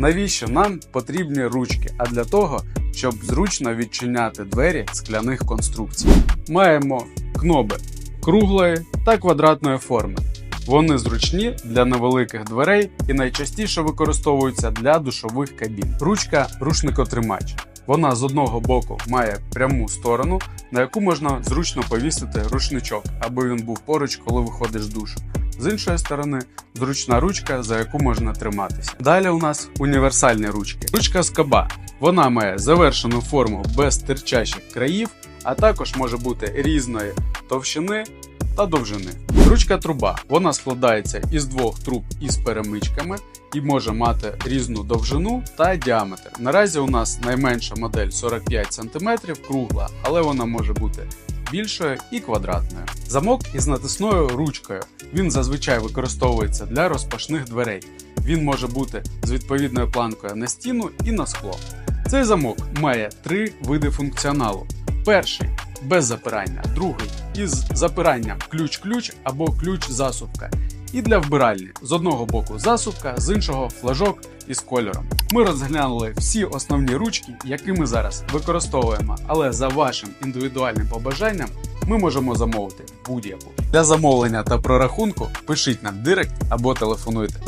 Навіщо нам потрібні ручки? А для того, щоб зручно відчиняти двері скляних конструкцій. Маємо кноби круглої та квадратної форми. Вони зручні для невеликих дверей і найчастіше використовуються для душових кабін. Ручка рушникотримач. Вона з одного боку має пряму сторону, на яку можна зручно повісити рушничок, аби він був поруч, коли виходиш з душу. З іншої сторони, зручна ручка, за яку можна триматися. Далі у нас універсальні ручки. Ручка скоба. Вона має завершену форму без терчащих країв, а також може бути різної товщини та довжини. Ручка труба. Вона складається із двох труб із перемичками і може мати різну довжину та діаметр. Наразі у нас найменша модель 45 см кругла, але вона може бути більшою і квадратною. Замок із натисною ручкою. Він зазвичай використовується для розпашних дверей. Він може бути з відповідною планкою на стіну і на скло. Цей замок має три види функціоналу. Перший без запирання, другий із запиранням ключ-ключ або ключ-засувка. І для вбиральні з одного боку засувка, з іншого флажок із кольором. Ми розглянули всі основні ручки, які ми зараз використовуємо, але за вашим індивідуальним побажанням ми можемо замовити будь-яку. Для замовлення та прорахунку пишіть нам директ або телефонуйте.